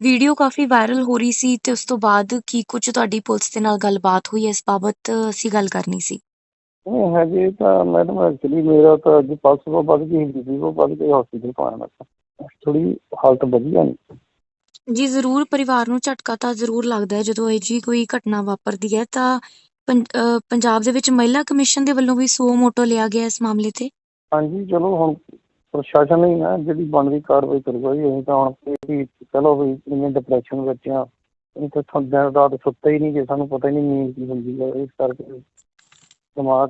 Video ਕਾਫੀ viral ਹੋ ਰਹੀ ਸੀ ਤੇ ਉਸ ਤੋਂ ਬਾਅਦ ਕੀ ਕੁਝ ਤੁਹਾਡੀ ਪੁਲਿਸ ਦੇ ਨਾਲ ਗੱਲਬਾਤ ਹੋਈ ਇਸ ਬਾਬਤ ਅਸੀਂ ਗੱਲ ਕਰਨੀ ਸੀ। ਨਹੀਂ ਹਜੇ ਤਾਂ ਮੈਡਮ ਐਕਚੁਅਲੀ ਮੇਰਾ ਤਾਂ ਅੱਜ ਪਲਸ ਤੋਂ ਵੱਧ ਗਈ ਹੁੰਦੀ ਉਹ ਵੱਧ ਕੇ ਹਸਪੀਟਲ ਪਾਉਣਾ ਮੈਂ ਥੋੜੀ ਹਾਲਤ ਵਧੀਆ ਨਹੀਂ। ਜੀ ਜ਼ਰੂਰ ਪਰਿਵਾਰ ਨੂੰ ਝਟਕਾ ਤਾਂ ਜ਼ਰੂਰ ਲੱਗਦਾ ਹੈ ਜਦੋਂ ਇਹ ਜੀ ਕੋਈ ਘਟਨਾ ਵਾਪਰਦੀ ਹੈ ਤਾਂ ਪੰਜਾਬ ਦੇ ਵਿੱਚ ਮਹਿਲਾ ਕਮਿਸ਼ਨ ਦੇ ਵੱਲੋਂ ਵੀ ਸੋ ਮੋਟੋ ਲਿਆ ਗਿਆ ਇਸ ਮਾਮਲੇ ਤੇ? ਹਾਂਜੀ ਚਲੋ ਹੁਣ ਪ੍ਰਸ਼ਾਸਨ ਹੀ ਆ ਜਿਹੜੀ ਬਣਦੀ ਕਾਰਵਾਈ ਕਰੂਗਾ ਜੀ ਅਸੀਂ ਤਾਂ ਹੁਣ ਵੀ ਚਲੋ ਵੀ ਇੰਨੇ ਡਿਪਰੈਸ਼ਨ ਵਿੱਚ ਆ ਤਾਂ ਤੁਹਾਨੂੰ ਦਿਨ ਰਾਤ ਸੁੱਤੇ ਹੀ ਨਹੀਂ ਜੇ ਸਾਨੂੰ ਪਤਾ ਹੀ ਨਹੀਂ ਨੀਂਦ ਕੀ ਹੁੰਦੀ ਹੈ ਇਸ ਕਰਕੇ ਦਿਮਾਗ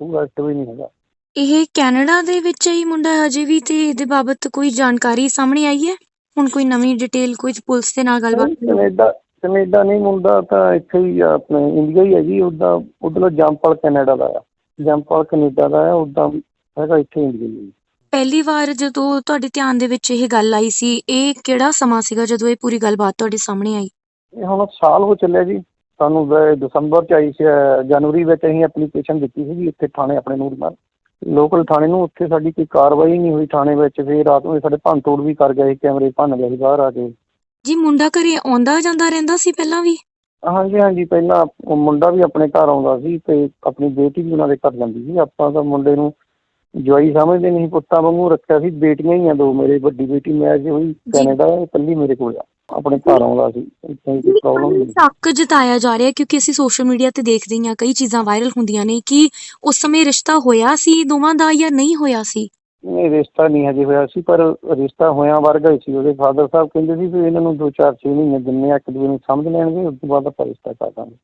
ਪੂਰਾ ਐਕਟਿਵ ਹੀ ਨਹੀਂ ਹੈਗਾ ਇਹ ਕੈਨੇਡਾ ਦੇ ਵਿੱਚ ਹੀ ਮੁੰਡਾ ਹਜੇ ਵੀ ਤੇ ਇਹਦੇ ਬਾਬਤ ਕੋਈ ਜਾਣਕਾਰੀ ਸਾਹਮਣੇ ਆਈ ਹੈ ਹੁਣ ਕੋਈ ਨਵੀਂ ਡਿਟੇਲ ਕੋਈ ਪੁਲਿਸ ਦੇ ਨਾਲ ਗੱਲਬਾਤ? ਕੈਨੇਡਾ ਕੈਨੇਡਾ ਨਹੀਂ ਮੁੰਡਾ ਤਾਂ ਇੱਥੇ ਹੀ ਆ, ਆਪਣੇ ਇੰਡੀਆ ਹੀ ਹੈ ਜੀ ਉਹਦਾ ਉਧਰੋਂ ਜੰਪਲ ਕੈਨੇਡਾ ਦਾ ਆ ਜੰਪਲ ਕੈਨੇਡਾ ਦਾ ਆ ਉਦਾਂ ਹੈਗਾ ਇੱਥੇ ਇੰਡੀਆ ਹੀ ਹੈ ਜੀ। ਪਹਿਲੀ ਵਾਰ ਜਦੋਂ ਤੁਹਾਡੇ ਧਿਆਨ ਦੇ ਵਿੱਚ ਇਹ ਗੱਲ ਆਈ ਸੀ ਇਹ ਕਿਹੜਾ ਸਮਾਂ ਸੀਗਾ ਜਦੋਂ ਇਹ ਪੂਰੀ ਗੱਲਬਾਤ ਤੁਹਾਡੇ ਸਾਹਮਣੇ ਆਈ? ਇਹ ਹੁਣ ਸਾਲ ਹੋ ਚੱਲਿਆ ਜੀ। ਸਾਨੂੰ ਦ- ਦਸੰਬਰ ਚ ਆਈ ਸੀ ਅਹ ਜਨਵਰੀ ਵਿੱਚ ਅਸੀਂ ਐਪਲੀਕੇਸ਼ਨ ਦਿੱਤੀ ਸੀ ਇੱਥੇ ਥਾਣੇ ਆਪਣੇ ਨੂਰਮਲ ਲੋਕਲ ਥਾਣੇ ਨੂੰ ਉੱਥੇ ਸਾਡੀ ਕੋਈ ਕਾਰਵਾਈ ਨਹੀਂ ਹੋਈ ਥਾਣੇ ਵਿੱਚ। ਫਿਰ ਰਾਤ ਨੂੰ ਇਹ ਸਾਡੇ ਭੰਨ ਤੋੜ ਵੀ ਕਰ ਗਏ ਕੈਮਰੇ ਭੰਨ ਗਏ ਸੀ ਬਾਹਰ ਆ ਕੇ। ਜੀ ਮੁੰਡਾ ਘਰੇ ਆਉਂਦਾ ਜਾਂਦਾ ਰਹਿੰਦਾ ਸੀ ਪਹਿਲਾਂ ਵੀ? ਹਾਂਜੀ ਹਾਂਜੀ ਪਹਿਲਾਂ ਉਹ ਮੁੰਡਾ ਵੀ ਆਪਣੇ ਘਰ ਆਉਂਦਾ ਸੀ ਤੇ ਆਪਣੀ ਬੇਟੀ ਵੀ ਉਹਨਾਂ ਦੇ ਘਰ ਜਾਂਦੀ ਸੀ। ਆਪਾਂ ਤਾਂ ਮੁੰਡੇ ਨੂੰ ਜਵਾਈ ਸਮਝਦੇ ਨਹੀਂ ਪੁੱਤਾਂ ਵਾਂਗੂ ਰੱਖਿਆ ਸੀ ਬੇਟੀਆਂ ਹੀ ਆ ਦੋ ਮੇਰੇ ਵੱਡੀ ਬੇਟੀ ਮੈਂ ਜੇ। ਹੋਈ ਕੈਨੇਡਾ ਇਕੱਲੀ ਮੇਰੇ ਕੋਲ ਆ ਆਪਣੇ ਘਰ ਆਉਂਦਾ ਸੀ ਇੱਥੇ ਕੋਈ ਪ੍ਰੋਬਲਮ ਨਹੀਂ। ਸ਼ੱਕ ਜਤਾਇਆ ਜਾ ਰਿਹਾ ਕਿਉਂਕਿ ਅਸੀਂ ਸੋਸ਼ਲ ਮੀਡੀਆ ਤੇ ਦੇਖਦੇ ਹਾਂ ਕਈ ਚੀਜ਼ਾਂ ਵਾਇਰਲ ਹੁੰਦੀਆਂ ਨੇ ਕਿ ਉਸ ਸਮੇਂ ਰਿਸ਼ਤਾ ਹੋਇਆ ਸੀ ਦੋਵਾਂ ਦਾ ਜਾਂ ਨਹੀਂ ਹੋਇਆ ਸੀ? ਨਹੀਂ ਰਿਸ਼ਤਾ ਨਹੀਂ ਹਜੇ ਹੋਇਆ ਸੀ ਪਰ ਰਿਸ਼ਤਾ ਹੋਇਆ ਵਰਗਾ ਹੀ ਸੀ ਉਹਦੇ ਫਾਦਰ ਸਾਹਿਬ ਕਹਿੰਦੇ ਸੀ ਵੀ ਇਹਨਾਂ ਨੂੰ 2-4-6 ਮਹੀਨੇ ਦਿੰਨੇ ਆ ਇੱਕ ਦੂਜੇ ਨੂੰ ਸਮਝ ਲੈਣਗੇ ਉਸ ਤੋਂ ਬਾਅਦ ਆਪਾਂ ਰਿਸ਼ਤਾ ਕਰ ਦਾਂਗੇ।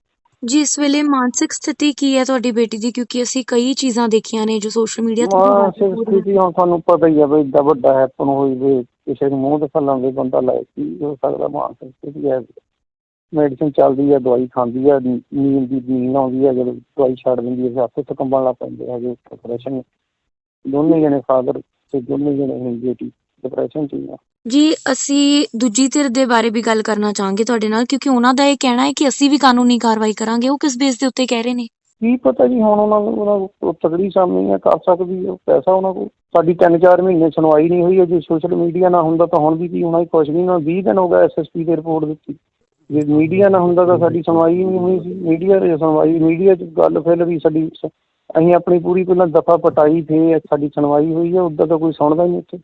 ਜੀ ਇਸ ਵੇਲੇ ਮਾਨਸਿਕ ਸਥਿਤੀ ਕੀ ਹੈ ਤੁਹਾਡੀ ਬੇਟੀ ਦੀ? ਕਿਉਂਕਿ ਅਸੀਂ ਕਈ ਚੀਜ਼ਾਂ ਦੇਖੀਆਂ ਨੇ ਜੋ ਸੋਸ਼ਲ ਮੀਡੀਆ ਤੇ ਵੀ ਮਾਂ ਵਾਇਰਲ ਹੋ ਰਹੀਆਂ। ਸਥਿਤੀ ਹੁਣ ਤੁਹਾਨੂੰ ਪਤਾ ਹੀ ਆ ਵੀ ਏਡਾ ਵੱਡਾ ਹੈਪਨ ਹੋਈ ਵੀ ਕਿਸੇ ਨੂੰ ਮੂੰਹ ਦਿਖਾ ਲਾਂਗੇ ਬੰਦਾ ਲੈ ਕੀ ਹੋ ਸਕਦਾ ਮਾਨਸਿਕ ਸਥਿਤੀ ਹੈ। ਮੈਡੀਸਿਨ ਚੱਲਦੀ ਹੈ ਦਵਾਈ ਖਾਂਦੀ ਹੈ ਨੀ- ਨੀਂਦ ਦੀ ਨੀਂਦ ਆਉਂਦੀ ਹੈ ਜਦੋਂ ਦਵਾਈ ਛੱਡ ਦਿੰਦੀ ਹੈ ਫਿਰ ਆਪੇ ਤੋਂ ਕੰਬਣ ਲੱਗ ਪੈਂਦੇ ਹੈਗੇ ਡਿਪਰੈਸ਼ਨ ਦੋਨੇ ਜਣੇ ਫਾਦਰ ਤੇ ਦੋਨੇ ਜਣੇ ਹੀ ਬੇਟੀ ਡਿਪਰੈਸ਼ਨ ਚ ਹੀ ਆ। ਜੀ, ਅਸੀਂ ਦੂਜੀ ਧਿਰ ਦੇ ਬਾਰੇ ਵੀ ਗੱਲ ਕਰਨਾ ਚਾਹਾਂਗੇ ਤੁਹਾਡੇ ਨਾਲ, ਕਿਉਂਕਿ ਉਹਨਾਂ ਦਾ ਇਹ ਕਹਿਣਾ ਹੈ ਕਿ ਅਸੀਂ ਵੀ ਕਾਨੂੰਨੀ ਕਾਰਵਾਈ ਕਰਾਂਗੇ, ਉਹ ਕਿਸ ਬੇਸ ਦੇ ਉੱਤੇ ਕਹਿ ਰਹੇ ਨੇ? ਕੀ ਪਤਾ ਜੀ, ਹੁਣ ਉਹਨਾਂ ਨੂੰ, ਉਹਨਾਂ ਕੋਲ ਤਗੜੀ ਸਾਮੀ ਆ ਕਰ ਸਕਦੀ ਹੈ, ਪੈਸਾ ਉਹਨਾਂ ਕੋਲ। ਸਾਡੀ 3-4 ਮਹੀਨੇ ਸੁਣਵਾਈ ਨਹੀਂ ਹੋਈ ਹੈ, ਜੇ ਸੋਸ਼ਲ ਮੀਡੀਆ ਨਾ ਹੁੰਦਾ ਤਾਂ ਹੁਣ ਵੀ ਕੀ, ਹੋਣਾ ਸੀ ਨਹੀਂ ਨਾ 20 ਦਿਨ ਹੋ ਗਏ ਐਸਐਸਪੀ ਦੇ ਰਿਪੋਰਟ ਦਿੱਤੀ। ਜੇ ਮੀਡੀਆ ਨਾ ਹੁੰਦਾ ਤਾਂ ਸਾਡੀ ਸੁਣਵਾਈ ਹੀ ਨਹੀਂ ਹੋਣੀ ਸੀ। ਮੀਡੀਆ ਦੀ ਸੁਣਵਾਈ ਮੀਡੀਆ 'ਚ ਗੱਲ ਫਿਰ ਵੀ ਸਾਡੀ ਅਸੀਂ ਆਪਣੀ ਪੂਰੀ ਪਹਿਲਾਂ ਦਫਾ ਪਟਾਈ ਫੇ ਸਾਡੀ ਸੁਣਵਾਈ ਹੋਈ ਹੈ, ਉਦਾਂ ਤਾਂ ਕੋਈ ਸੁਣਦਾ ਹੀ ਨਹੀਂ ਇੱਥੇ।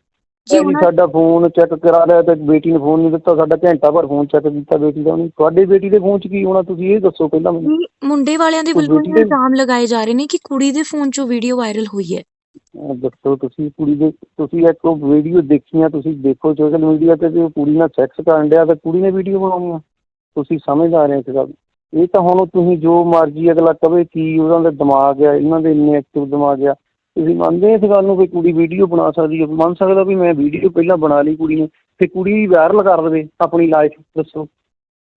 ਜੀ, ਉਹਨਾਂ- ਸਾਡਾ ਫੋਨ ਚੈੱਕ ਕਰਾ ਲਿਆ ਤੇ ਬੇਟੀ ਨੇ ਫੋਨ ਨਹੀਂ ਦਿੱਤਾ ਸਾਡਾ ਘੰਟਾ ਭਰ ਫੋਨ ਚੈੱਕ ਕੀਤਾ ਬੇਟੀ ਦਾ ਨਹੀਂ ਤੁਹਾਡੇ ਬੇਟੀ ਦੇ ਫੋਨ 'ਚ ਕੀ ਹੋਣਾ ਤੁਸੀਂ ਇਹ ਦੱਸੋ ਪਹਿਲਾਂ ਮੈਨੂੰ। ਮੁੰਡੇ ਵਾਲਿਆਂ ਦੇ ਕੋਈ ਵੱਲੋਂ ਇਹ ਬੇਟੀ ਦੇ- ਇਲਜ਼ਾਮ ਲਗਾਏ ਜਾ ਰਹੇ ਨੇ ਕਿ ਕੁੜੀ ਦੇ ਫੋਨ 'ਚੋਂ ਵੀਡੀਓ ਵਾਇਰਲ ਹੋਈ ਹੈ। ਅਹ ਦੱਸੋ ਤੁਸੀਂ ਕੁੜੀ ਦੇ ਤੁਸੀਂ ਇੱਕ ਉਹ ਵੀਡੀਓ ਦੇਖੀਆਂ ਤੁਸੀਂ ਦੇਖੋ ਸੋਸ਼ਲ ਮੀਡੀਆ ਤੇ ਵੀ ਉਹ ਕੁੜੀ ਨਾਲ ਸੈਕਸ ਕਰਨ ਡਿਆ ਤੇ ਕੁੜੀ ਨੇ ਵੀਡੀਓ ਬਣਾਉਣੀ ਆ ਤੁਸੀਂ ਸਮਝਦਾਰ ਹੋ ਇਸ ਗੱਲ ਨੂੰ। ਇਹ ਤਾਂ ਹੁਣ ਤੁਸੀਂ ਜੋ ਮਰਜ਼ੀ ਅਗਲਾ ਕਵੇ ਕੀ ਉਹਨਾਂ ਦਾ ਦਿਮਾਗ ਆ ਇਹਨਾਂ ਦੇ ਇੰਨੇ ਐਕਟਿਵ ਦਿਮਾਗ ਆ। ਤੁਸੀਂ ਮੰਨਦੇ ਇਸ ਗੱਲ ਨੂੰ ਵੀ ਕੁੜੀ ਵੀਡੀਓ ਬਣਾ ਸਕਦੀ ਹੈ? ਮੰਨ ਸਕਦਾ ਵੀ ਮੈਂ ਵੀਡੀਓ ਪਹਿਲਾਂ ਬਣਾ ਲਈ ਕੁੜੀ ਨੇ ਤੇ ਕੁੜੀ ਵਾਇਰਲ ਕਰ ਦੇਵੇ ਆਪਣੀ ਲਾਈਫ ਦੱਸੋ।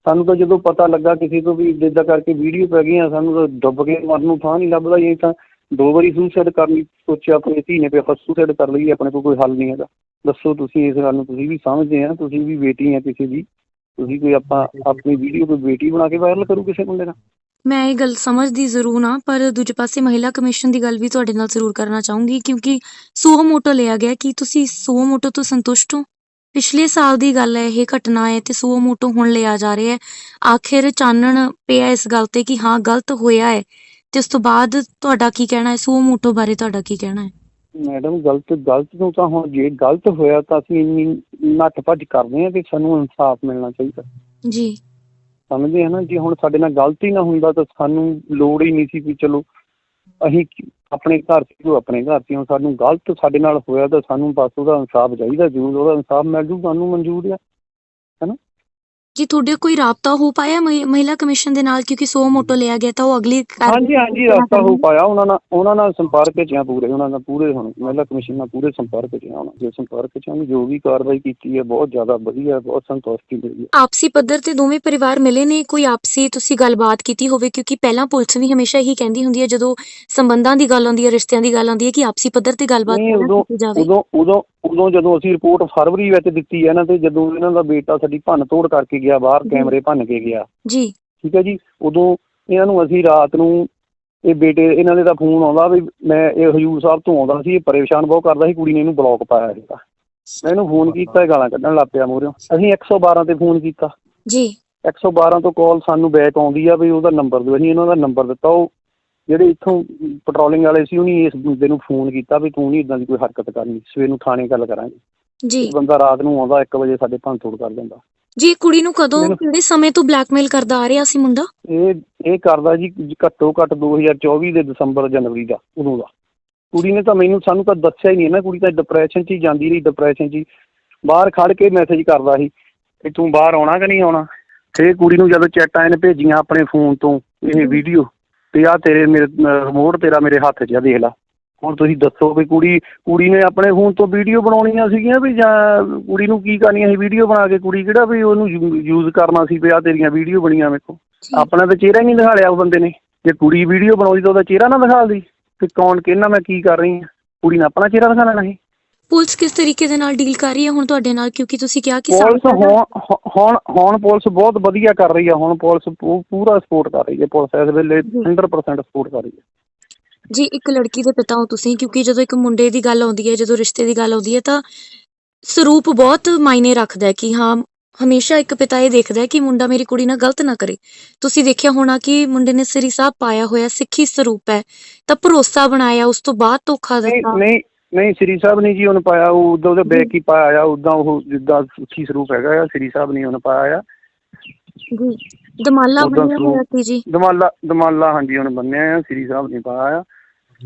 ਸਾਨੂੰ ਤਾਂ ਜਦੋਂ ਪਤਾ ਲੱਗਾ ਕਿਸੇ ਤੋਂ ਵੀ ਜਿੱਦਾਂ ਕਰਕੇ ਵੀਡੀਓ ਪੈ ਗਈਆਂ ਸਾਨੂੰ ਤਾਂ ਡੁੱਬ ਕੇ ਮਰਨ ਨੂੰ ਥਾਂ ਨਹੀਂ ਲੱਭਦਾ। ਇਹ ਤਾਂ ਦੋ ਵਾਰੀ ਸੁਸਾਈਡ ਕਰਨ ਲਈ ਸੋਚਿਆ ਆਪਣੀ ਧੀ ਨੇ ਵੀ ਆਪਾਂ ਸੁਸਾਈਡ ਕਰ ਲਈਏ ਆਪਣੇ ਕੋਲ ਕੋਈ ਹੱਲ ਨਹੀਂ ਹੈਗਾ। ਦੱਸੋ ਤੁਸੀਂ ਇਸ ਗੱਲ ਨੂੰ ਤੁਸੀਂ ਵੀ ਸਮਝਦੇ ਆ ਤੁਸੀਂ ਵੀ ਬੇਟੀ ਆ ਕਿਸੇ ਦੀ। ਤੁਸੀਂ ਕੋਈ ਆਪਾਂ ਆਪਣੀ ਵੀਡੀਓ ਕੋਈ ਬੇਟੀ ਬਣਾ ਕੇ ਵਾਇਰਲ ਕਰੂ ਕਿਸੇ ਬੰਦੇ ਨਾਲ? ਮੈਂ ਇਹ ਗੱਲ ਸਮਝਦੀ ਜ਼ਰੂਰ ਹਾਂ ਪਰ ਦੂਜੇ ਪਾਸੇ ਮਹਿਲਾ ਕਮਿਸ਼ਨ ਦੀ ਗੱਲ ਵੀ ਤੁਹਾਡੇ ਨਾਲ ਜ਼ਰੂਰ ਕਰਨਾ ਚਾਹੂੰਗੀ ਕਿਉਂਕਿ ਸੂਓ ਮੋਟੋ ਲਿਆ ਗਿਆ ਕੀ ਤੁਸੀਂ ਸੂਓ ਮੋਟੋ ਤੋਂ ਸੰਤੁਸ਼ਟ ਹੋ। ਪਿਛਲੇ ਸਾਲ ਦੀ ਗੱਲ ਹੈ ਇਹ ਘਟਨਾ ਹੈ ਤੇ ਸੂਓ ਮੋਟੋ ਹੁਣ ਲਿਆ ਜਾ ਰਿਹਾ ਹੈ। ਆਖਿਰ ਚਾਨਣ ਪਿਆ ਇਸ ਗੱਲ ਤੇ ਕਿ ਹਾਂ ਗਲਤ ਹੋਇਆ ਹੈ। ਤੇ ਉਸ ਤੋਂ ਬਾਅਦ ਤੁਹਾਡਾ ਕੀ ਕਹਿਣਾ ਹੈ? ਸੂਓ ਮੋਟੋ ਬਾਰੇ ਤੁਹਾਡਾ ਕੀ ਕਹਿਣਾ ਹੈ? ਮੈਡਮ ਗਲਤ ਗਲਤ ਨੂੰ ਤਾਂ ਹੁਣ ਜੇ ਗਲਤ ਹੋਇਆ ਤਾਂ ਅਸੀਂ ਇੰਨੀ ਨੱਠ ਭੱਜ ਕਰਦੇ ਆ ਕਿ ਸਾਨੂੰ ਇਨਸਾਫ ਮਿਲਣਾ ਚਾਹੀਦਾ। ਜੀ। ਸਮਝਦੇ ਆ ਨਾ ਜੇ ਹੁਣ ਸਾਡੇ ਨਾਲ ਗਲਤੀ ਨਾ ਹੁੰਦਾ ਤਾਂ ਸਾਨੂੰ ਲੋੜ ਹੀ ਨਹੀਂ ਸੀ ਵੀ ਚਲੋ ਅਸੀਂ ਆਪਣੇ ਘਰ ਸੀ, ਉਹ ਆਪਣੇ ਘਰ ਸੀ, ਹੁਣ ਸਾਨੂੰ ਗਲਤ ਸਾਡੇ ਨਾਲ ਹੋਇਆ ਤਾਂ ਸਾਨੂੰ ਬਸ ਉਹਦਾ ਇਨਸਾਫ ਚਾਹੀਦਾ ਜ਼ਰੂਰ, ਉਹਦਾ ਇਨਸਾਫ ਮਿਲ ਜੂ, ਸਾਨੂੰ ਮਨਜ਼ੂਰ ਆ ਜੀ ਤੁਹਾਡੇ ਕੋਈ ਰਾਬਤਾ ਹੋ ਪਾਇਆ ਮਹਿ- ਮਹਿਲਾ ਕਮਿਸ਼ਨ ਦੇ ਨਾਲ ਕਿਉਂਕਿ ਸੂਓ ਮੋਟੋ ਲਿਆ ਗਿਆ ਤਾਂ ਉਹ ਅਗਲੀ ਹਾਂਜੀ ਹਾਂਜੀ ਰਸਤਾ ਹੋ ਪਾਇਆ ਉਹਨਾਂ ਨਾਲ ਉਹਨਾਂ ਨਾਲ ਸੰਪਰਕ ਚ ਆ ਪੂਰੇ ਉਹਨਾਂ ਨਾਲ ਪੂਰੇ ਹੁਣ ਮਹਿਲਾ ਕਮਿਸ਼ਨ ਨਾਲ ਪੂਰੇ ਸੰਪਰਕ ਚ ਆ ਉਹਨਾਂ ਜੇ ਸੰਪਰਕ ਚ ਆ ਉਹਨੇ ਜੋ ਵੀ ਕਾਰਵਾਈ ਕੀਤੀ ਹੈ ਬਹੁਤ ਜ਼ਿਆਦਾ ਵਧੀਆ ਬਹੁਤ ਸੰਤੁਸ਼ਟੀ ਮਿਲੀ ਹੈ। ਆਪਸੀ ਪੱਧਰ ਤੇ ਦੋਵੇਂ ਪਰਿਵਾਰ ਮਿਲੇ ਨੇ ਕੋਈ ਆਪਸੀ ਤੁਸੀਂ ਗੱਲਬਾਤ ਕੀਤੀ ਹੋਵੇ ਕਿਉਂਕਿ ਪਹਿਲਾਂ ਪੁਲਿਸ ਵੀ ਹਮੇਸ਼ਾ ਇਹੀ ਕਹਿੰਦੀ ਹੁੰਦੀ ਹੈ ਜਦੋਂ ਸੰਬੰਧਾਂ ਦੀ ਗੱਲ ਆਉਂਦੀ ਹੈ ਰਿਸ਼ਤਿਆਂ ਦੀ ਗੱਲ ਆਉਂਦੀ ਹੈ ਕਿ ਆਪਸੀ ਪੱਧਰ ਤੇ ਗੱਲਬਾਤ ਨਹੀਂ, ਪਹਿਲਾਂ ਉਦੋਂ- ਕੀਤੀ ਜਾਵੇ। ਉਦੋਂ ਉਦੋਂ ਉਦੋਂ ਜਦੋਂ ਅਸੀਂ ਰਿਪੋਰਟ ਫਰਵਰੀ ਵਿੱਚ ਦਿੱਤੀ ਹੈ ਨਾ ਤੇ ਜਦੋਂ ਇਹਨਾਂ ਦਾ ਬੇਟਾ ਸਾਡੀ ਭੰਨ ਤੋੜ ਕਰਕੇ ਗਿਆ ਬਾਹਰ। ਕੈਮਰੇ ਭੰਨ ਕੇ ਗਿਆ। ਜੀ। ਠੀਕ ਹੈ ਜੀ? ਉਦੋਂ ਇਹਨਾਂ ਨੂੰ ਅਸੀਂ ਰਾਤ ਨੂੰ ਇਹ ਬੇਟੇ ਇਹਨਾਂ ਦੇ ਦਾ ਫੋਨ ਆਉਂਦਾ ਵੀ ਮੈਂ ਇਹ ਹਜੂਰ ਸਾਹਿਬ ਤੋਂ ਆਉਂਦਾ ਸੀ ਇਹ ਪਰੇਸ਼ਾਨ ਬਹੁਤ ਕਰਦਾ ਸੀ ਕੁੜੀ ਨੇ ਇਹਨੂੰ ਬਲੌਕ ਪਾਇਆ ਸੀਗਾ। ਮੈਨੂੰ ਫੋਨ ਕੀਤਾ ਇਹ ਗਾਲਾਂ ਕੱਢਣ ਲੱਗ ਪਿਆ ਮੂਹਰਿਓ ਅਸੀਂ 112 ਤੇ ਫੋਨ ਕੀਤਾ। ਜੀ। 112 ਤੋਂ ਕਾਲ ਸਾਨੂੰ ਬੈਕ ਆਉਂਦੀ ਆ ਵੀ ਉਹਦਾ ਨੰਬਰ ਦਿਓ ਅਸੀਂ ਇਹਨਾਂ ਦਾ ਨੰਬਰ ਦਿੱਤਾ ਉਹ ਜਿਹੜੇ ਇੱਥੋਂ ਪੈਟਰੋਲਿੰਗ ਵਾਲੇ ਸੀ ਉਹਨੇ ਇਸ ਬੰਦੇ ਨੂੰ ਫੋਨ ਕੀਤਾ ਵੀ ਤੂੰ ਨਹੀਂ ਇਦਾਂ ਦੀ ਕੋਈ ਹਰਕਤ ਕਰਨੀ ਸਵੇਰ ਨੂੰ ਥਾਣੇ ਗੱਲ ਕਰਾਂਗੇ। ਜੀ। ਬੰਦਾ ਰਾਤ ਨੂੰ ਆਉਂਦਾ 1 ਵਜੇ ਸਾਡੇ ਭੰਨ ਤੋੜ ਕਰ ਜਾਂਦਾ ਜੀ ਕੁੜੀ ਨੂੰ ਕਦੋਂ ਕਿਹੜੇ ਸਮੇਂ ਤੋਂ ਬਲੈਕਮੇਲ ਕਰਦਾ ਆ ਰਿਹਾ ਸੀ ਮੁੰਡਾ? ਇਹ ਇਹ ਕਰਦਾ ਜੀ ਘੱਟੋ ਘੱਟ 2024 ਦੇ ਦਸੰਬਰ ਜਨਵਰੀ ਦਾ ਉਦੋਂ ਦਾ। ਕੁੜੀ ਨੇ ਤਾਂ ਮੈਨੂੰ ਸਾਨੂੰ ਤਾਂ ਦੱਸਿਆ ਹੀ ਨਹੀਂ ਨਾ ਕੁੜੀ ਤਾਂ ਡਿਪਰੈਸ਼ਨ 'ਚ ਹੀ ਜਾਂਦੀ ਰਹੀ ਡਿਪਰੈਸ਼ਨ 'ਚ ਹੀ। ਬਾਹਰ ਖੜ ਕੇ ਮੈਸੇਜ ਕਰਦਾ ਸੀ ਕਿ ਤੂੰ ਬਾਹਰ ਆਉਣਾ ਕਿ ਨਹੀਂ ਆਉਣਾ? ਤੇ ਕੁੜੀ ਨੂੰ ਜਦੋਂ ਚੈਟਾਂ ਇਹਨੇ ਭੇਜੀਆਂ ਆਪਣੇ ਫੋਨ ਤੋਂ ਇਹ ਵੀਡੀਓ ਤੇ ਆ ਤੇਰੇ ਮੇਰੇ ਰਿਮੋਟ ਤੇਰਾ ਮੇਰੇ ਹੱਥ 'ਚ ਆ ਦੇਖ ਲਾ। ਹੁਣ ਤੁਸੀਂ ਦੱਸੋ ਵੀ ਕੁੜੀ ਕੁੜੀ ਨੇ ਆਪਣੇ ਫੋਨ ਤੋਂ ਵੀਡੀਓ ਬਣਾਉਣੀਆਂ ਸੀਗੀਆਂ ਵੀ ਜਾਂ ਕੁੜੀ ਨੂੰ ਕੀ ਕਰਨੀਆਂ ਸੀ ਵੀਡੀਓ ਬਣਾ ਕੇ ਕੁੜੀ ਕਿਹੜਾ ਵੀ ਉਹਨੂੰ ਯੂਜ਼ ਕਰਨਾ ਸੀ ਵੀ ਆ ਤੇਰੀਆਂ ਵੀਡੀਓ ਬਣੀਆਂ ਵੇਖੋ ਆਪਣਾ ਤਾਂ ਚਿਹਰਾ ਹੀ ਨਹੀਂ ਦਿਖਾ ਲਿਆ ਉਹ ਬੰਦੇ ਨੇ। ਜੇ ਕੁੜੀ ਵੀਡੀਓ ਬਣਾਉਂਦੀ ਤਾਂ ਉਹਦਾ ਚਿਹਰਾ ਨਾ ਦਿਖਾਲਦੀ ਕਿ ਕੌਣ ਕਿਹਨਾਂ ਮੈਂ ਕੀ ਕਰ ਰਹੀ ਹਾਂ ਕੁੜੀ ਨੇ ਆਪਣਾ ਚਿਹਰਾ ਦਿਖਾ ਲੈਣਾ ਸੀ। ਪੁਲਿਸ ਕਿਸ ਤਰੀਕੇ ਦੇ ਨਾਲ ਡੀਲ ਕਰ ਰਹੀ ਹੈ ਹੁਣ ਤੁਹਾਡੇ ਨਾਲ? ਕਿਉਂਕਿ ਤੁਸੀਂ ਕਿਹਾ ਕਿ ਪੁਲਿਸ ਹੁਣ ਹੁਣ ਹੁਣ ਪੁਲਿਸ ਬਹੁਤ ਵਧੀਆ ਕਰ ਰਹੀ ਹੈ। ਹੁਣ ਪੁਲਿਸ ਪੂ- ਪੂਰਾ ਸਪੋਰਟ ਕਰ ਰਹੀ ਹੈ ਪੁਲਿਸ। ਇਸ ਵੇਲੇ ਜੀ। 100% ਸਪੋਰਟ ਕਰ ਰਹੀ ਹੈ। ਜੀ ਇੱਕ ਲੜਕੀ ਦੇ ਪਿਤਾ ਹੋ ਤੁਸੀਂ ਕਿਉਂਕਿ ਜਦੋਂ ਇੱਕ ਮੁੰਡੇ ਦੀ ਗੱਲ ਆਉਂਦੀ ਹੈ ਜਦੋਂ ਰਿਸ਼ਤੇ ਦੀ ਗੱਲ ਆਉਂਦੀ ਹੈ ਤਾਂ ਸਰੂਪ ਬਹੁਤ ਮਾਇਨੇ ਰੱਖਦਾ ਹੈ ਕਿ ਹਾਂ ਹਮੇਸ਼ਾ ਇੱਕ ਪਿਤਾ ਇਹ ਦੇਖਦਾ ਹੈ ਕਿ ਮੁੰਡਾ ਮੇਰੀ ਕੁੜੀ ਨਾਲ ਗਲਤ ਨਾ ਕਰੇ। ਤੁਸੀਂ ਦੇਖਿਆ ਹੋਣਾ ਕਿ ਮੁੰਡੇ ਨੇ ਸਰੀ ਸਾਹਿਬ ਪਾਇਆ ਹੋਇਆ ਸਿੱਖੀ ਸਰੂਪ ਹੈ ਤਾਂ ਭਰੋਸਾ ਬਣਾਇਆ ਉਸ ਤੋਂ ਬਾਅਦ ਧੋਖਾ ਨਹੀਂ ਦਿੱਤਾ। ਨਹੀਂ ਨਹੀਂ ਸ੍ਰੀ ਸਾਹਿਬ ਨੇ ਜੀ ਉਹਨੇ ਪਾਇਆ ਉਹ ਉਦੋਂ ਉਹਦੇ ਬੈਕ ਹੀ। ਪਾਇਆ ਆ ਉਦਾਂ ਉਹ ਜਿੱਦਾਂ ਸੁੱਖੀ ਸਰੂਪ ਹੈਗਾ ਆ ਸ੍ਰੀ ਸਾਹਿਬ ਨੇ ਉਹਨੇ ਪਾਇਆ ਆ। ਜੀ ਦਮਾਲਾ ਉੱਦਾਂ ਬਣਿਆ ਹੋਇਆ ਸੀ ਜੀ? ਦਮਾਲਾ ਦਮਾਲਾ ਹਾਂਜੀ ਉਹਨੇ ਬੰਨਿਆ ਆ ਸ੍ਰੀ ਸਾਹਿਬ ਨੇ ਪਾਇਆ ਆ।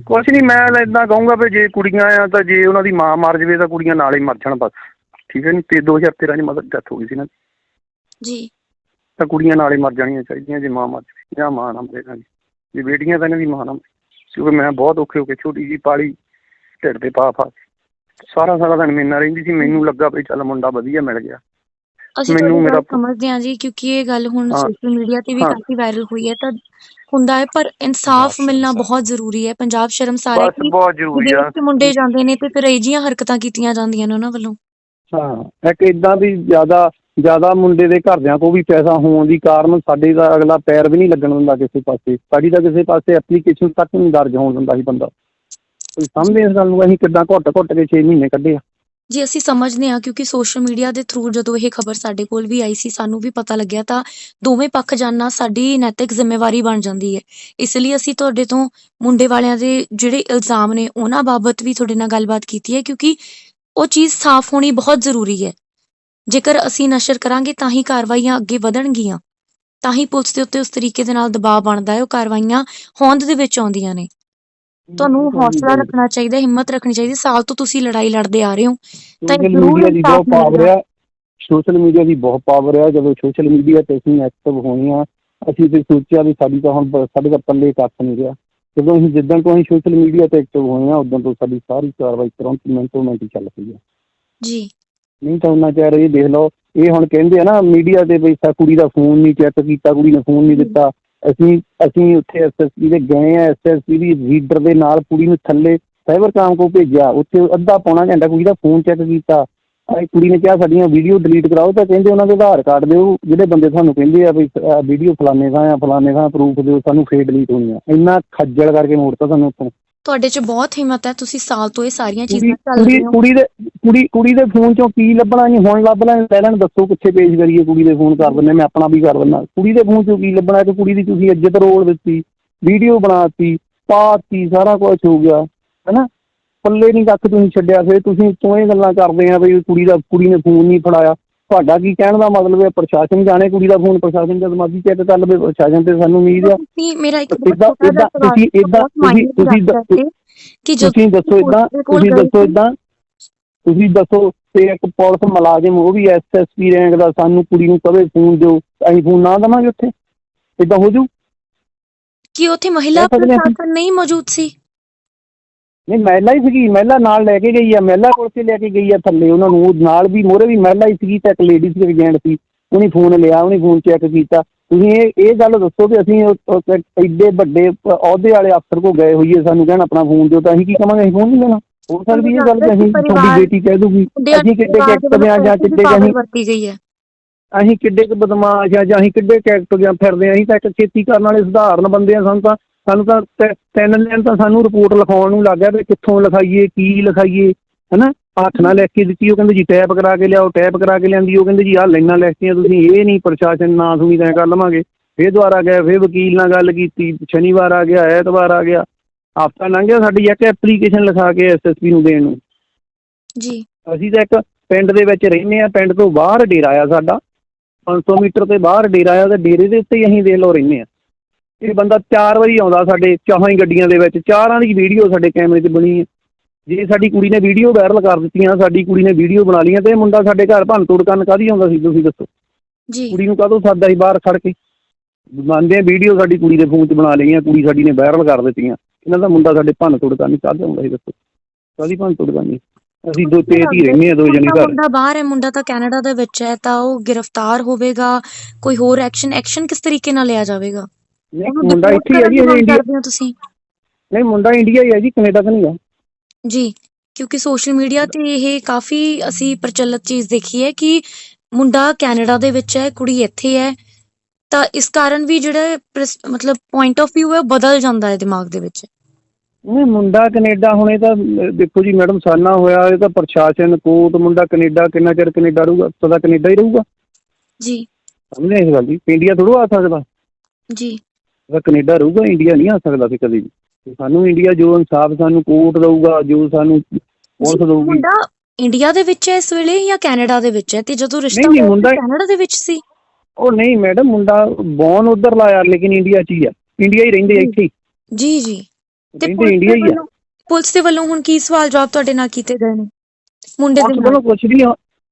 ਕੁਛ ਨਹੀਂ ਮੈਂ ਇਦਾਂ ਕਹੂੰਗਾ ਵੀ ਜੇ ਕੁੜੀਆਂ ਆ ਤਾਂ ਜੇ ਉਹਨਾਂ ਦੀ ਮਾਂ ਮਰ ਜਵੇ ਤਾਂ ਕੁੜੀਆਂ ਨਾਲ ਹੀ ਮਰ ਜਾਣ ਬਸ। ਠੀਕ ਹੈ ਨਹੀਂ ਤੇ 2013 ਚ ਮਦਰ ਡੈਥ ਹੋ ਗਈ ਸੀ ਨਾ। ਜੀ। ਤਾਂ ਕੁੜੀਆਂ ਨਾਲ ਹੀ ਮਰ ਜਾਣੀਆਂ ਚਾਹੀਦੀਆਂ ਜੇ ਮਾਂ ਮਰ ਜਵੇ ਜਾਂ ਮਾਂ ਨਾ ਮਰੇ ਨਾ ਜੀ ਜੇ ਬੇਟੀਆਂ ਤਾਂ ਇਹਨਾਂ ਦੀ ਮਾਂ ਨਾ ਮਰੇ। ਕਿਉਂਕਿ ਮੈਂ ਬਹੁਤ ਔਖੇ ਹੋ ਕੇ ਛੋਟੀ ਜੀ ਪਾਲੀ ਢਿੱਡ ਤੇ ਪਾ ਪਾ। ਸਾਰਾ ਸਾਰਾ ਦਿਨ ਮੇਰੇ ਨਾਲ ਰਹਿੰਦੀ ਸੀ ਮੈਨੂੰ ਲੱਗਾ ਵੀ ਚੱਲ ਮੁੰਡਾ ਵਧੀਆ ਮਿਲ ਗਿਆ ਅਸੀਂ ਮੈਨੂੰ ਮੇਰਾ- ਸਮਝਦੇ ਹਾਂ ਜੀ ਕਿਉਂਕਿ ਇਹ ਗੱਲ ਹੁਣ। ਸੋਸ਼ਲ ਮੀਡੀਆ ਤੇ ਵੀ। ਕਾਫੀ ਵਾਇਰਲ ਹੋਈ ਹੈ ਤਾਂ ਹੁੰਦਾ ਹੈ ਪਰ ਇਨਸਾਫ ਮਿਲਣਾ ਬਹੁਤ ਜ਼ਰੂਰੀ ਹੈ ਪੰਜਾਬ ਸ਼ਰਮਸਾਰ ਹੈ ਕਿ ਬਹੁਤ ਜ਼ਰੂਰੀ ਆ ਮੁੰਡੇ ਜਾਂਦੇ ਨੇ ਤੇ ਫਿਰ ਇਹ ਜਿਹੀਆਂ ਹਰਕਤਾਂ ਕੀਤੀਆਂ ਜਾਂਦੀਆਂ ਨੇ ਉਹਨਾਂ ਵੱਲੋਂ ਹਾਂ ਇੱਕ ਇਦਾਂ ਵੀ ਜ਼ਿਆਦਾ ਜ਼ਿਆਦਾ ਮੁੰਡੇ ਦੇ ਘਰਦਿਆਂ ਕੋਲ ਵੀ ਪੈਸਾ ਹੋਣ ਦੀ ਕਾਰਨ ਸਾਡੇ ਦਾ ਅਗਲਾ ਪੈਰ ਵੀ ਨਹੀਂ ਲੱਗਣ ਦਿੰਦਾ ਕਿਸੇ ਪਾਸੇ ਸਾਡੀ ਤਾਂ ਕਿਸੇ ਪਾਸੇ ਐਪਲੀਕੇਸ਼ਨ ਤੱਕ ਨਹੀਂ ਦਰਜ ਹੋਣ ਦਿੰਦਾ ਸੀ ਬੰਦਾ ਤੁਸੀਂ ਸਮਝਦੇ ਇਸ ਗੱਲ ਨੂੰ? ਅਸੀਂ ਕਿੱਦਾਂ ਘੁੱਟ ਘੁੱਟ ਕੇ 6 ਮਹੀਨੇ ਕੱਢੇ ਆ। ਜੀ, ਅਸੀਂ ਸਮਝਦੇ ਹਾਂ ਕਿਉਂਕਿ ਸੋਸ਼ਲ ਮੀਡੀਆ ਦੇ ਥਰੂ ਜਦੋਂ ਇਹ ਖਬਰ ਸਾਡੇ ਕੋਲ ਵੀ ਆਈ ਸੀ, ਸਾਨੂੰ ਵੀ ਪਤਾ ਲੱਗਿਆ ਤਾਂ ਦੋਵੇਂ ਪੱਖ ਜਾਣਨਾ ਸਾਡੀ ਨੈਤਿਕ ਜ਼ਿੰਮੇਵਾਰੀ ਬਣ ਜਾਂਦੀ ਹੈ। ਇਸ ਲਈ ਅਸੀਂ ਤੁਹਾਡੇ ਤੋਂ ਮੁੰਡੇ ਵਾਲਿਆਂ ਦੇ ਜਿਹੜੇ ਇਲਜ਼ਾਮ ਨੇ, ਉਹਨਾਂ ਬਾਬਤ ਵੀ ਤੁਹਾਡੇ ਨਾਲ ਗੱਲਬਾਤ ਕੀਤੀ ਹੈ ਕਿਉਂਕਿ ਉਹ ਚੀਜ਼ ਸਾਫ਼ ਹੋਣੀ ਬਹੁਤ ਜ਼ਰੂਰੀ ਹੈ। ਜੇਕਰ ਅਸੀਂ ਨਸ਼ਰ ਕਰਾਂਗੇ ਤਾਂ ਹੀ ਕਾਰਵਾਈਆਂ ਅੱਗੇ ਵਧਣਗੀਆਂ। ਤਾਂ ਹੀ ਪੁਲਿਸ ਦੇ ਉੱਤੇ ਉਸ ਤਰੀਕੇ ਦੇ ਨਾਲ ਦਬਾਅ ਬਣਦਾ ਹੈ, ਉਹ ਕਾਰਵਾਈਆਂ ਹੋਂਦ ਦੇ ਵਿੱਚ ਆਉਂਦੀਆਂ ਨੇ। ਤੁਹਾਨੂੰ ਹੌਸਲਾ ਰੱਖਣਾ ਚਾਹੀਦਾ ਹਿੰਮਤ ਰੱਖਣੀ ਚਾਹੀਦੀ ਸਾਲ ਤੋਂ ਤੁਸੀਂ ਲੜਾਈ ਲੜਦੇ ਆ ਰਹੇ ਹੋ। ਤਾਂ ਸੋਸ਼ਲ ਜ਼ਰੂਰ ਮੀਡੀਆ ਦੀ ਇਨਸਾਫ਼ ਬਹੁਤ ਪਾਵਰ ਮਿਲੇਗਾ। ਆ। ਸੋਸ਼ਲ ਮੀਡੀਆ ਦੀ ਬਹੁਤ ਪਾਵਰ ਆ। ਜਦੋਂ ਸੋਸ਼ਲ ਮੀਡੀਆ ਤੇ ਅਸੀਂ ਐਕਟਿਵ ਹੋਏ ਆ ਅਸੀਂ ਤੇ ਸੋਚਿਆ ਵੀ ਸਾਡੀ ਤਾਂ ਹੁਣ ਸਾਡੇ ਦਾ ਪੱਲੇ ਕੱਖ ਨਹੀਂ ਰਿਹਾ। ਜਦੋਂ ਅਸੀਂ ਜਿੱਦਾਂ ਤੋਂ ਅਸੀਂ ਸੋਸ਼ਲ ਮੀਡੀਆ ਤੇ ਐਕਟਿਵ ਹੋਏ ਆ ਉਦੋਂ ਤੋਂ ਸਾਡੀ ਸਾਰੀ ਕਾਰਵਾਈ ਤੁਰੰਤ ਮਿੰਟੋ ਮਿੰਟ ਹੀ ਚੱਲ ਪਈ ਆ। ਜੀ। ਨਹੀਂ ਤਾਂ ਉਹਨਾਂ ਕਹਿ ਰਹੇ ਦੇਖ ਲਓ ਇਹ ਹੁਣ ਕਹਿੰਦੇ ਆ ਨਾ ਮੀਡੀਆ ਤੇ ਵੀ ਸਾ ਕੁੜੀ ਦਾ ਫੋਨ ਨਹੀਂ ਚੈੱਕ ਕੀਤਾ ਕੁੜੀ ਨੇ ਫੋਨ ਨਹੀਂ ਦਿੱਤਾ। ਅਸੀਂ ਅਸੀਂ ਉੱਥੇ ਐਸਐਸਪੀ ਦੇ ਗਏ ਆ ਐਸਐਸਪੀ ਦੀ ਰੀਡਰ ਦੇ ਨਾਲ ਕੁੜੀ ਨੂੰ ਥੱਲੇ ਸਾਈਬਰ ਕਾਮ ਕੋ ਭੇਜਿਆ। ਉੱਥੇ ਅੱਧਾ ਪੌਣਾ ਘੰਟਾ ਕੁੜੀ ਦਾ ਫੋਨ ਚੈੱਕ ਕੀਤਾ। ਆਹ ਕੁੜੀ ਨੇ ਕਿਹਾ ਸਾਡੀਆਂ ਵੀਡੀਓ ਡਿਲੀਟ ਕਰਾਓ ਤਾਂ ਕਹਿੰਦੇ ਉਹਨਾਂ ਦੇ ਆਧਾਰ ਕਾਰਡ ਦਿਓ, ਜਿਹੜੇ ਬੰਦੇ ਤੁਹਾਨੂੰ ਕਹਿੰਦੇ ਆ ਵੀ ਵੀਡੀਓ ਫਲਾਣੇ ਥਾਂ ਆ, ਫਲਾਣੇ ਥਾਂ ਪ੍ਰੂਫ ਦਿਓ, ਸਾਨੂੰ ਫੇਰ ਡਿਲੀਟ ਹੋਣੀ ਆ। ਇੰਨਾ ਖੱਜਲ ਕਰਕੇ ਮੋੜਤਾ ਸਾਨੂੰ ਉੱਥੋਂ। ਤੁਹਾਡੇ 'ਚ ਬਹੁਤ ਹਿੰਮਤ ਹੈ ਤੁਸੀਂ ਸਾਲ ਤੋਂ ਇਹ ਸਾਰੀਆਂ ਚੀਜ਼ਾਂ ਚੱਲ ਕੁੜੀ ਰਹੀਆਂ ਹੋ। ਕੁੜੀ ਦੇ ਕੁੜੀ ਕੁੜੀ ਦੇ ਫੋਨ ਚੋਂ ਕੀ ਲੱਭਣਾ ਨਹੀਂ ਹੁਣ ਲੱਭ ਲੈਣ ਲੈ ਲੈਣ ਦੱਸੋ ਕਿੱਥੇ ਪੇਸ਼ ਕਰੀਏ ਕੁੜੀ ਦੇ ਫੋਨ ਕਰ ਦਿੰਦੇ ਮੈਂ ਆਪਣਾ ਵੀ ਕਰ ਦਿੰਦਾ। ਕੁੜੀ ਦੇ ਫੋਨ ਚੋਂ ਕੀ ਲੱਭਣਾ ਕਿ ਕੁੜੀ ਦੀ ਤੁਸੀਂ ਇੱਜ਼ਤ ਰੋਲ ਦਿੱਤੀ ਵੀਡੀਓ ਬਣਾਤੀ ਪਾਤੀ ਸਾਰਾ ਕੁਝ ਹੋ ਗਿਆ ਹੈਨਾ? ਪੱਲੇ ਨਹੀਂ ਕੱਖ ਤੁਸੀਂ ਛੱਡਿਆ ਫਿਰ ਤੁਸੀਂ ਉੱਤੋਂ ਇਹ ਗੱਲਾਂ ਕਰਦੇ ਆ ਵੀ ਕੁੜੀ ਦਾ ਕੁੜੀ ਨੇ ਫੋਨ ਨਹੀਂ ਫੜਾਇਆ। ਤੁਹਾਡਾ ਕੀ ਕਹਿਣ ਦਾ ਮਤਲਬ ਹੈ? ਪ੍ਰਸ਼ਾਸਨ ਜਾਣੇ ਕੁੜੀ ਦਾ ਫੋਨ? ਪ੍ਰਸ਼ਾਸਨ ਜਦ ਮਰਜ਼ੀ ਚੈੱਕ ਕਰ ਲਵੇ ਪ੍ਰਸ਼ਾਸਨ ਤੇ ਸਾਨੂੰ ਉਮੀਦ ਆ ਤੁਸੀਂ ਮੇਰਾ ਇੱਕ ਕਿ ਦੱਸੋ ਇਦਾਂ ਤੁਸੀਂ ਦੱਸੋ ਇਦਾਂ ਤੁਸੀਂ ਦੱਸੋ ਤੇ ਇੱਕ ਪੁਲਿਸ ਮੁਲਾਜ਼ਮ ਉਹ ਵੀ ਐਸਐਸਪੀ ਰੈਂਕ ਦਾ ਸਾਨੂੰ ਕੁੜੀ ਨੂੰ ਕਵੇ ਫੋਨ ਦਿਓ ਅਸੀਂ ਫੋਨ ਨਾ ਦੇਵਾਂਗੇ ਉੱਥੇ। ਇਦਾਂ ਹੋ ਜੂ ਕਿ ਉੱਥੇ ਮਹਿਲਾ। ਪ੍ਰਸ਼ਾਸਨ ਨਹੀਂ ਮੌਜੂਦ ਸੀ? ਨਹੀਂ ਮਹਿਲਾ ਹੀ ਸੀਗੀ ਮਹਿਲਾ ਨਾਲ ਲੈ ਕੇ ਗਈ ਆ ਮਹਿਲਾ ਕੋਲ ਕੇ ਲੈ ਕੇ ਗਈ ਆ ਥੱਲੇ ਉਹਨਾਂ ਨੂੰ ਉਹ ਨਾਲ ਵੀ ਮੋਰੇ ਵੀ ਮਹਿਲਾ ਹੀ ਸੀਗੀ ਤਾਂ ਇੱਕ ਲੇਡੀਜ਼ ਵੀ ਏਜੰਟ ਸੀ ਉਹਨੇ ਫੋਨ ਲਿਆ ਉਹਨੇ ਫੋਨ ਚੈੱਕ ਕੀਤਾ। ਤੁਸੀਂ ਇਹ ਇਹ ਗੱਲ ਦੱਸੋ ਕਿ ਅਸੀਂ ਐਡੇ ਵੱਡੇ ਅਹੁਦੇ ਵਾਲੇ ਅਫਸਰ ਕੋ ਗਏ ਹੋਈਏ ਸਾਨੂੰ ਕਹਿਣ ਆਪਣਾ ਫੋਨ ਦਿਓ ਤਾਂ ਅਸੀਂ ਕੀ ਕਵਾਂਗੇ ਅਸੀਂ ਫੋਨ ਨਹੀਂ ਦੇਣਾ? ਹੋ ਸਕਦੀ ਇਹ ਗੱਲ ਕਿ ਅਸੀਂ ਤੁਹਾਡੀ ਬੇਟੀ ਕਹਿ ਦੂਗੀ ਅਸੀਂ ਕਿੱਡੇ ਕੈਕਟ ਆ ਜਾਂ ਕਿੱਡੇ ਅਸੀਂ ਵਰਤੀ ਗਈ ਹੈ। ਅਸੀਂ ਕਿੱਡੇ ਕੁ ਬਦਮਾਸ਼ ਆ ਜਾਂ ਅਸੀਂ ਕਿੱਡੇ ਕੈਕਟ ਜਾਂ ਫਿਰਦੇ ਆ ਅਸੀਂ ਤਾਂ ਇੱਕ ਖੇਤੀ ਕਰਨ ਵਾਲੇ ਸਧਾਰਨ ਬੰਦੇ ਆ ਸਾਨੂੰ ਤਾਂ ਸਾਨੂੰ ਤਾਂ ਤ- ਤਿੰਨ ਦਿਨ ਤਾਂ ਸਾਨੂੰ ਰਿਪੋਰਟ ਲਿਖਾਉਣ ਨੂੰ ਲੱਗ ਗਿਆ ਵੀ ਕਿੱਥੋਂ ਲਿਖਾਈਏ ਕੀ ਲਿਖਾਈਏ ਹੈਨਾ? ਹੱਥ ਨਾਲ ਲਿਖ ਕੇ ਦਿੱਤੀ ਉਹ ਕਹਿੰਦੇ ਜੀ ਟੈਪ ਕਰਾ ਕੇ ਲਿਆਓ ਟੈਪ ਕਰਾ ਕੇ ਲਿਆਂਦੀ ਉਹ ਕਹਿੰਦੇ ਜੀ ਆਹ ਲਾਈਨਾਂ ਲਿਖਤੀਆਂ ਤੁਸੀਂ ਇਹ ਨਹੀਂ ਪ੍ਰਸ਼ਾਸਨ ਨਾ ਸੁਣੀ ਤਾਂ ਕਰ ਲਵਾਂਗੇ। ਫਿਰ ਦੁਬਾਰਾ ਗਏ ਫਿਰ ਵਕੀਲ ਨਾਲ ਗੱਲ ਕੀਤੀ ਸ਼ਨੀਵਾਰ ਆ ਗਿਆ ਐਤਵਾਰ ਆ ਗਿਆ ਹਫ਼ਤਾ ਲੰਘ ਗਿਆ ਸਾਡੀ ਇੱਕ ਐਪਲੀਕੇਸ਼ਨ ਲਿਖਾ ਕੇ ਐਸਐਸਪੀ ਨੂੰ ਦੇਣ ਨੂੰ। ਜੀ। ਅਸੀਂ ਤਾਂ ਇੱਕ ਪਿੰਡ ਦੇ ਵਿੱਚ ਰਹਿੰਦੇ ਆ ਪਿੰਡ ਤੋਂ ਬਾਹਰ ਡੇਰਾ ਆ ਸਾਡਾ। 500 ਮੀਟਰ ਤੇ ਬਾਹਰ ਡੇਰਾ ਆ ਤੇ ਡੇਰੇ ਦੇ ਉੱਤੇ ਹੀ ਅਸੀਂ ਦੇਖ ਲਓ ਰਹਿੰਦੇ ਆ ਇਹ ਬੰਦਾ ਚਾਰ ਵਾਰੀ ਆਉਂਦਾ ਸਾਡੇ ਚਾਹਾਂ ਹੀ ਗੱਡੀਆਂ ਦੇ ਵਿੱਚ ਚਾਰਾਂ ਦੀ ਵੀਡੀਓ ਸਾਡੇ ਕੈਮਰੇ 'ਚ ਬਣੀ ਹੈ। ਜੇ ਸਾਡੀ ਕੁੜੀ ਨੇ ਵੀਡੀਓ ਵਾਇਰਲ ਕਰ ਦਿੱਤੀਆਂ ਸਾਡੀ ਕੁੜੀ ਨੇ ਵੀਡੀਓ ਬਣਾ ਲਈਆਂ ਤੇ ਇਹ ਮੁੰਡਾ ਸਾਡੇ ਘਰ ਭੰਨ ਤੋੜ ਕਰਨ ਕਾਹਦੀ ਆਉਂਦਾ ਸੀ ਤੁਸੀਂ ਦੱਸੋ? ਜੀ। ਕੁੜੀ ਨੂੰ ਕਾਹਦੋਂ ਸਾਦਾ ਸੀ ਬਾਹਰ ਖੜ ਕੇ? ਮੰਨਦੇ ਆ ਵੀਡੀਓ ਸਾਡੀ ਕੁੜੀ ਦੇ ਫੋਨ 'ਚ ਬਣਾ ਲਈਆਂ ਕੁੜੀ ਸਾਡੀ ਨੇ ਵਾਇਰਲ ਕਰ ਦਿੱਤੀਆਂ। ਇਹਨਾਂ ਦਾ ਮੁੰਡਾ ਸਾਡੇ ਭੰਨ ਤੋੜ ਕਰਨ ਕਾਹਦੇ ਆਉਂਦਾ ਸੀ ਦੱਸੋ? ਕਾਹਦੀ ਭੰਨ ਤੋੜ ਕਰਨੀ? ਅਸੀਂ ਦੋ ਤੇਜ਼ ਹੀ ਰਹਿੰਦੇ ਆ ਦੋ ਜਣੇ ਘਰ। ਮੁੰਡਾ ਬਾਹਰ ਹੈ ਮੁੰਡਾ ਤਾਂ ਕੈਨੇਡਾ ਦੇ ਵਿੱਚ ਹੈ ਤਾਂ ਉਹ ਗ੍ਰਿਫਤਾਰ ਹੋਵੇਗਾ ਕੋਈ ਹੋਰ ਐਕਸ਼ਨ ਐਕਸ਼ਨ ਕਿਸ ਤਰੀਕੇ ਨਾਲ ਲਿਆ ਜਾਵੇਗਾ? ਨਹੀਂ ਮੁੰਡਾ ਇੱਥੇ ਹੀ ਹੈ ਜੀ ਅਜੇ ਇੰਡੀਆ ਕਰਦੇ ਹੋ ਤੁਸੀਂ? ਨਹੀਂ ਮੁੰਡਾ ਇੰਡੀਆ ਹੀ ਹੈ ਜੀ ਕੈਨੇਡਾ ਤਾਂ ਨਹੀਂ ਹੈ ਜੀ ਕਿਉਂਕਿ ਸੋਸ਼ਲ ਮੀਡੀਆ ਤੇ ਇਹ ਕਾਫੀ ਅਸੀਂ ਪ੍ਰਚਲਿਤ ਚੀਜ਼ ਦੇਖੀ ਹੈ ਕਿ ਮੁੰਡਾ ਕੈਨੇਡਾ ਦੇ ਵਿੱਚ ਹੈ ਕੁੜੀ ਇੱਥੇ ਹੈ। ਤਾਂ ਇਸ ਕਾਰਨ ਵੀ ਜਿਹੜਾ ਪ੍ਰਸ- ਮਤਲਬ ਪੁਆਇੰਟ ਆਫ View ਹੈ ਉਹ ਬਦਲ ਜਾਂਦਾ ਹੈ ਦਿਮਾਗ ਦੇ ਵਿੱਚ। ਨਹੀਂ ਮੁੰਡਾ ਕੈਨੇਡਾ ਹੁਣ ਇਹ ਤਾਂ ਅਹ, ਦੇਖੋ ਜੀ ਮੈਡਮ ਸਾਨਾ ਹੋਇਆ ਇਹ ਤਾਂ ਪ੍ਰਸ਼ਾਸਨ ਕੋਰਟ ਮੁੰਡਾ ਕੈਨੇਡਾ ਕਿੰਨਾ ਚਿਰ ਕੈਨੇਡਾ ਰਹੂਗਾ ਸਦਾ ਕੈਨੇਡਾ ਹੀ ਰਹੂਗਾ। ਜੀ। ਸਮਝੇ ਇਸ ਗੱਲ ਦੀ? ਇੰਡੀਆ ਥੋੜ੍ਹਾ ਆ ਸਕਦਾ। ਜੀ। ਉਹਦਾ ਕੈਨੇਡਾ ਰਹੂਗਾ ਇੰਡੀਆ ਨਹੀਂ ਆ ਸਕਦਾ ਸੀ ਕਦੇ ਵੀ। ਤੇ ਸਾਨੂੰ ਇੰਡੀਆ ਜੋ ਇਨਸਾਫ ਸਾਨੂੰ ਕੋਰਟ ਦਊਗਾ ਜੋ ਸਾਨੂੰ ਪੁਲਿਸ ਦਊਗੀ। ਮੁੰਡਾ ਇੰਡੀਆ ਦੇ ਵਿੱਚ ਹੈ ਇਸ ਵੇਲੇ ਜਾਂ ਕੈਨੇਡਾ ਦੇ ਵਿੱਚ ਹੈ? ਤੇ ਜਦੋਂ ਰਿਸ਼ਤਾ ਨਹੀਂ, ਨਹੀਂ, ਹੋਇਆ ਸੀ, ਮੁੰਡਾ- ਕੈਨੇਡਾ ਦੇ ਵਿੱਚ ਸੀ? ਉਹ ਨਹੀਂ ਮੈਡਮ ਮੁੰਡਾ ਬੌਨ ਉਧਰ ਲਾਇਆ ਲੇਕਿਨ ਇੰਡੀਆ 'ਚ ਹੀ ਆ। ਇੰਡੀਆ ਹੀ ਰਹਿੰਦੇ ਆ ਇੱਥੇ ਹੀ। ਜੀ ਜੀ। ਤੇ ਰਹਿੰਦੇ ਪੁਲਿਸ ਇੰਡੀਆ ਹੀ ਆ। ਵੱਲੋਂ ਪੁਲਿਸ ਦੇ ਵੱਲੋਂ ਹੁਣ ਕੀ ਸਵਾਲ ਜਵਾਬ ਤੁਹਾਡੇ ਨਾਲ ਕੀਤੇ ਗਏ ਨੇ? ਮੁੰਡੇ ਦੇ ਪੁਲਿਸ ਨਾਲ। ਵੱਲੋਂ ਕੁਛ ਨਹੀਂ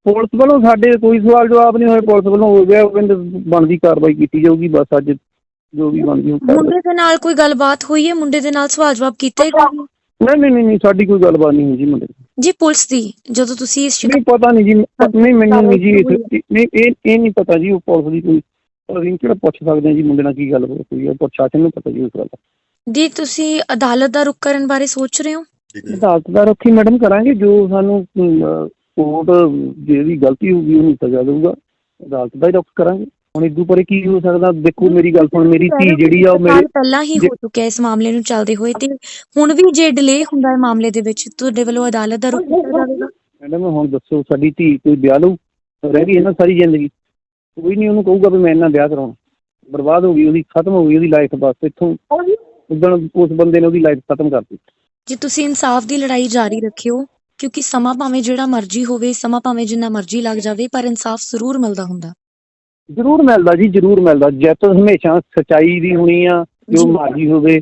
ਪੁਲਿਸ ਵੱਲੋਂ ਸਾਡੇ ਕੋਈ ਸਵਾਲ ਜਵਾਬ ਨਹੀਂ ਹੋਏ। ਪੁਲਿਸ ਵੱਲੋਂ ਹੋ ਗਿਆ ਉਹ ਕਹਿੰਦੇ ਬਣਦੀ ਕਾਰਵਾਈ ਕੀਤੀ ਜਾਊਗੀ ਬਸ ਅੱਜ ਜੋ ਵੀ ਬਣਦੀ ਉਹ ਮੁੰਡੇ ਦੇ ਨਾਲ ਕੋਈ ਗੱਲਬਾਤ ਹੋਈ ਹੈ? ਮੁੰਡੇ ਦੇ ਨਾਲ ਸਵਾਲ ਜਵਾਬ ਕੀਤੇ? ਗਏ ਨੇ ਨਹੀਂ ਨਹੀਂ ਨਹੀਂ ਨਹੀਂ ਸਾਡੀ ਕੋਈ ਗੱਲਬਾਤ ਨਹੀਂ ਹੋਈ ਜੀ ਮੁੰਡੇ ਨਾਲ। ਜੀ ਪੁਲਿਸ ਦੀ ਜਦੋਂ ਤੁਸੀਂ ਇਸ ਨਹੀਂ ਪਤਾ ਨਹੀਂ ਜੀ ਨਹੀਂ ਮੈਨੂੰ ਨਹੀਂ ਜੀ ਇਸ- ਨਹੀਂ ਇਹ ਇਹ ਨਹੀਂ ਪਤਾ ਜੀ ਉਹ ਪੁਲਿਸ ਦੀ ਕੋਈ ਅਸੀਂ ਕਿਹੜਾ ਪੁੱਛ ਸਕਦੇ ਹਾਂ ਜੀ ਮੁੰਡੇ ਨਾਲ ਕੀ ਗੱਲ ਹੋਈ ਹੈ ਪ੍ਰਸ਼ਾਸਨ ਨੂੰ ਪਤਾ ਜੀ ਉਸ ਗੱਲ ਦਾ। ਜੀ ਤੁਸੀਂ ਅਦਾਲਤ ਦਾ ਰੁਖ ਕਰਨ ਬਾਰੇ ਸੋਚ ਰਹੇ ਹੋ? ਅਦਾਲਤ ਦਾ ਰੱਖੀ ਮੈਡਮ ਕਰਾਂਗੇ ਜੋ ਸਾਨੂੰ ਕੋਰਟ ਜਿਹਦੀ ਗਲਤੀ ਹੋਊਗੀ ਉਹਨੂੰ ਸਜ਼ਾ ਦੇਊਗਾ ਅਦਾਲਤ ਦਾ ਹੀ ਰੁਖ ਕਰਾਂਗੇ। ਹੁਣ ਇਦੋਂ ਪਰੇ ਕੀ ਹੋ ਸਕਦਾ? ਦੇਖੋ ਮੇਰੀ ਗੱਲ ਸੁਣ ਮੇਰੀ ਧੀ ਜਿਹੜੀ ਆ ਉਹ ਮੇਰੇ ਪਹਿਲਾਂ ਹੀ ਹੋ ਚੁੱਕਿਆ ਇਸ ਮਾਮਲੇ ਨੂੰ ਚੱਲਦੇ ਹੋਏ ਤੇ ਹੁਣ ਵੀ ਜੇ ਡਿਲੇ ਹੁੰਦਾ ਹੈ ਮਾਮਲੇ ਦੇ ਵਿੱਚ ਤੁਹਾਡੇ ਵੱਲੋਂ ਅਦਾਲਤ ਦਾ ਰੁਖ ਕੀਤਾ ਜਾਵੇਗਾ? ਮੈਡਮ ਹੁਣ ਦੱਸੋ ਸਾਡੀ ਧੀ ਕੋਈ ਵਿਆਹ ਲਊ? ਰਹਿ ਗਈ ਹੈ ਨਾ ਸਾਰੀ ਜ਼ਿੰਦਗੀ। ਕੋਈ ਨਹੀਂ ਉਹਨੂੰ ਕਹੂਗਾ ਵੀ ਮੈਂ ਇਹਨਾਂ ਵਿਆਹ ਕਰਾਉਣਾ। ਬਰਬਾਦ ਹੋ ਗਈ ਉਹਦੀ ਖਤਮ ਹੋ ਗਈ ਉਹਦੀ ਲਾਈਫ ਬਸ ਇੱਥੋਂ ਉਦੋਂ ਉਸ ਬੰਦੇ ਨੇ ਉਹਦੀ ਲਾਈਫ ਖਤਮ ਕਰਤੀ। ਜੇ ਤੁਸੀਂ ਇਨਸਾਫ ਦੀ ਲੜਾਈ ਜਾਰੀ ਰੱਖਿਓ ਕਿਉਂਕਿ ਸਮਾਂ ਭਾਵੇਂ ਜਿਹੜਾ ਮਰਜ਼ੀ ਹੋਵੇ ਸਮਾਂ ਭਾਵੇਂ ਜਿੰਨਾ ਮਰਜ਼ੀ ਲੱਗ ਜਾਵੇ ਪਰ ਇਨਸਾਫ ਜ਼ਰੂਰ ਮਿਲਦਾ ਹੁੰਦਾ। ਜ਼ਰੂਰ ਮਿਲਦਾ ਜੀ ਜ਼ਰੂਰ ਮਿਲਦਾ। ਜਿੱਤ ਹਮੇਸ਼ਾ ਸਚਾਈ ਦੀ ਹੋਣੀ ਆ ਜੋ। ਮਰਜ਼ੀ ਹੋਵੇ।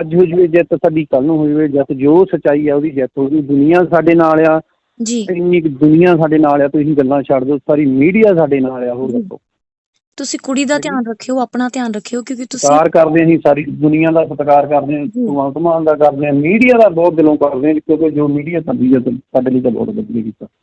ਅੱਜ ਹੋ ਜਵੇ ਜਿੱਤ ਸਾਡੀ ਕੱਲ ਨੂੰ ਹੋ ਜਵੇ ਜਿੱਤ ਜੋ ਸਚਾਈ ਆ ਉਹਦੀ ਜਿੱਤ ਹੋਊਗੀ। ਦੁਨੀਆ ਸਾਡੇ ਨਾਲ ਆ। ਜੀ। ਇੰਨੀ ਕੁ ਦੁਨੀਆ ਸਾਡੇ ਨਾਲ ਆ ਤੁਸੀਂ ਗੱਲਾਂ ਛੱਡ ਦਿਓ ਸਾਰੀ ਮੀਡੀਆ ਸਾਡੇ ਨਾਲ ਆ ਹੋਰ। ਦੱਸੋ। ਤੁਸੀਂ ਕੁੜੀ ਦਾ ਧਿਆਨ ਰੱਖਿਓ ਆਪਣਾ ਧਿਆਨ ਰੱਖਿਓ ਕਿਉਂਕਿ ਤੁਸੀਂ ਸਤਿਕਾਰ ਕਰਦੇ ਅਸੀਂ ਸਾਰੀ ਦੁਨੀਆ ਦਾ ਸਤਿਕਾਰ ਕਰਦੇ ਹਾਂ ਜੀ। ਭਗਵੰਤ ਮਾਨ ਦਾ ਕਰਦੇ ਹਾਂ ਮੀਡੀਆ ਦਾ ਬਹੁਤ ਦਿਲੋਂ ਕਰਦੇ ਹਾਂ ਕਿਉਂਕਿ ਜੋ ਮੀਡੀਆ ਸਾਡੀ ਆ ਸਾਡੇ ਲਈ ਤਾਂ ਬਹੁਤ ਵਧੀਆ ਕੀਤਾ।